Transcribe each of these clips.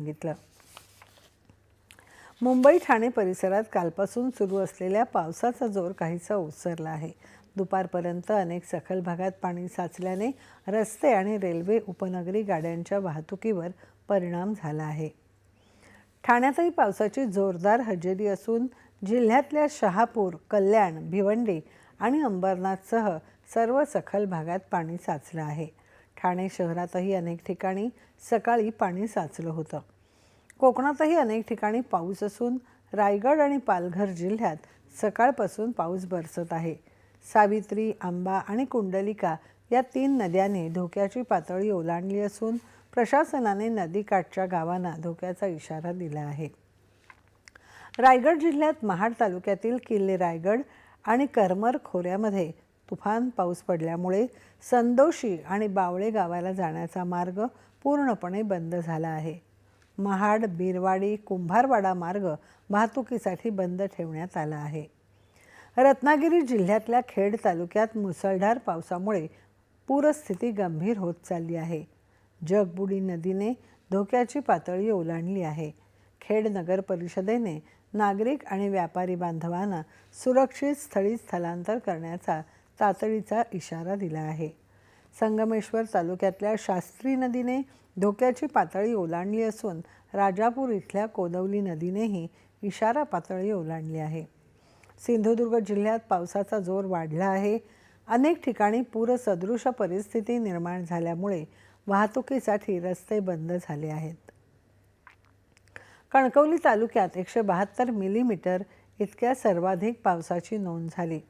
सांगितलं. मुंबई ठाणे परिसरात कालपासून सुरू असलेल्या पावसाचा जोर काहीसा ओसरला आहे. दुपारपर्यंत अनेक सखल भागात पाणी साचल्याने रस्ते आणि रेल्वे उपनगरी गाड्यांच्या वाहतुकीवर परिणाम झाला आहे. ठाण्यातही पावसाची जोरदार हजेरी असून जिल्ह्यातल्या शहापूर कल्याण भिवंडी आणि अंबरनाथसह सर्व सखल भागात पाणी साचलं आहे. ठाणे शहरातही अनेक ठिकाणी सकाळी पाणी साचलं होतं. कोकणातही अनेक ठिकाणी पाऊस असून रायगड आणि पालघर जिल्ह्यात सकाळपासून पाऊस बरसत आहे. सावित्री आंबा आणि कुंडलिका या तीन नद्यांनी धोक्याची पातळी ओलांडली असून प्रशासनाने नदीकाठच्या गावांना धोक्याचा इशारा दिला आहे. रायगड जिल्ह्यात महाड तालुक्यातील किल्ले रायगड आणि करमर खोऱ्यामध्ये तुफान पाऊस पडल्यामुळे संदोशी आणि बावळे गावाला जाण्याचा मार्ग पूर्णपणे बंद झाला आहे. महाड बिरवाडी कुंभारवाडा मार्ग वाहतुकीसाठी बंद ठेवण्यात आला आहे. रत्नागिरी जिल्ह्यातल्या खेड तालुक्यात मुसळधार पावसामुळे पूरस्थिती गंभीर होत चालली आहे. जगबुडी नदीने धोक्याची पातळी ओलांडली आहे. खेड नगर परिषदेने नागरिक आणि व्यापारी बांधवांना सुरक्षित स्थळी स्थलांतर करण्याचा तातडीचा इशारा दिला आहे. संगमेश्वर तालुक्यातल्या शास्त्री नदीने धोक्याची पातळी ओलांडली असून राजापूर इथल्या कोदवली नदीनेही इशारा पातळी ओलांडली आहे. सिंधुदुर्ग जिल्ह्यात पावसाचा जोर वाढला आहे. अनेक ठिकाणी पूरसदृश परिस्थिती निर्माण झाल्यामुळे वाहतुकीसाठी रस्ते बंद झाले आहेत. कणकवली तालुक्यात एकशे बहात्तर मिलीमीटर इतक्या सर्वाधिक पावसाची नोंद झाली.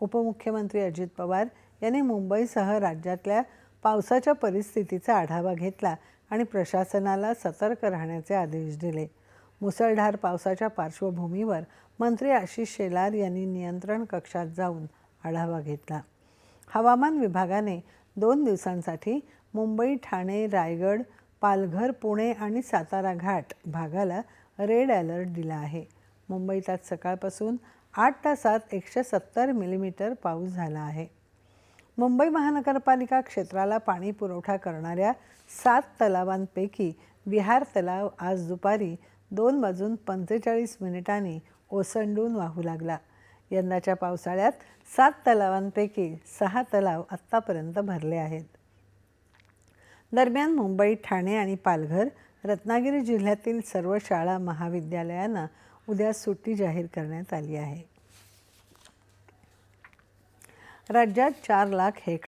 उपमुख्यमंत्री अजित पवार यांनी मुंबईसह राज्यातल्या पावसाच्या परिस्थितीचा आढावा घेतला आणि प्रशासनाला सतर्क राहण्याचे आदेश दिले. मुसळधार पावसाच्या पार्श्वभूमीवर मंत्री आशिष शेलार यांनी नियंत्रण कक्षात जाऊन आढावा घेतला. हवामान विभागाने दोन दिवसांसाठी मुंबई ठाणे रायगड पालघर पुणे आणि सातारा घाट भागाला रेड अलर्ट दिला आहे. मुंबईत आज सकाळपासून आठ तासात एकशे सत्तर मिलीमीटर पाऊस झाला आहे. मुंबई महानगरपालिका क्षेत्राला पाणी पुरवठा करणाऱ्या सात तलावांपैकी विहार तलाव आज दुपारी दोन वाजून पंचेचाळीस मिनिटांनी ओसंडून वाहू लागला. यंदाच्या पावसाळ्यात सात तलावांपैकी सहा तलाव आत्तापर्यंत भरले आहेत. दरम्यान मुंबई ठाणे आणि पालघर रत्नागिरी जिल्ह्यातील सर्व शाळा महाविद्यालयांना उद्या सुट्टी जाहीर करण्यात आली आहे. राज्यात चार लाख हेक्टर